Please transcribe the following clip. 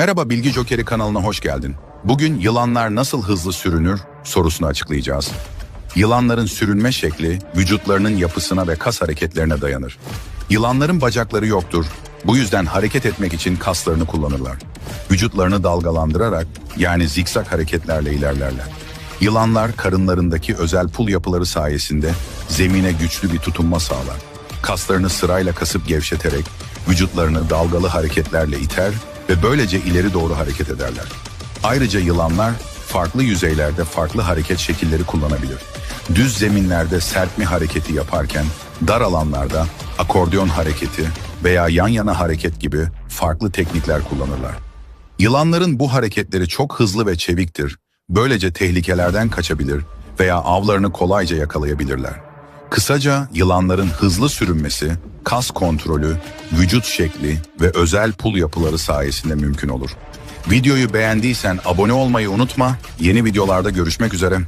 Merhaba Bilgi Jokeri kanalına hoş geldin. Bugün yılanlar nasıl hızlı sürünür sorusunu açıklayacağız. Yılanların sürünme şekli vücutlarının yapısına ve kas hareketlerine dayanır. Yılanların bacakları yoktur. Bu yüzden hareket etmek için kaslarını kullanırlar. Vücutlarını dalgalandırarak yani zikzak hareketlerle ilerlerler. Yılanlar karınlarındaki özel pul yapıları sayesinde zemine güçlü bir tutunma sağlar. Kaslarını sırayla kasıp gevşeterek vücutlarını dalgalı hareketlerle iter ve böylece ileri doğru hareket ederler. Ayrıca yılanlar farklı yüzeylerde farklı hareket şekilleri kullanabilir. Düz zeminlerde serpme hareketi yaparken dar alanlarda akordeon hareketi veya yan yana hareket gibi farklı teknikler kullanırlar. Yılanların bu hareketleri çok hızlı ve çeviktir. Böylece tehlikelerden kaçabilir veya avlarını kolayca yakalayabilirler. Kısaca yılanların hızlı sürünmesi, kas kontrolü, vücut şekli ve özel pul yapıları sayesinde mümkün olur. Videoyu beğendiysen abone olmayı unutma. Yeni videolarda görüşmek üzere.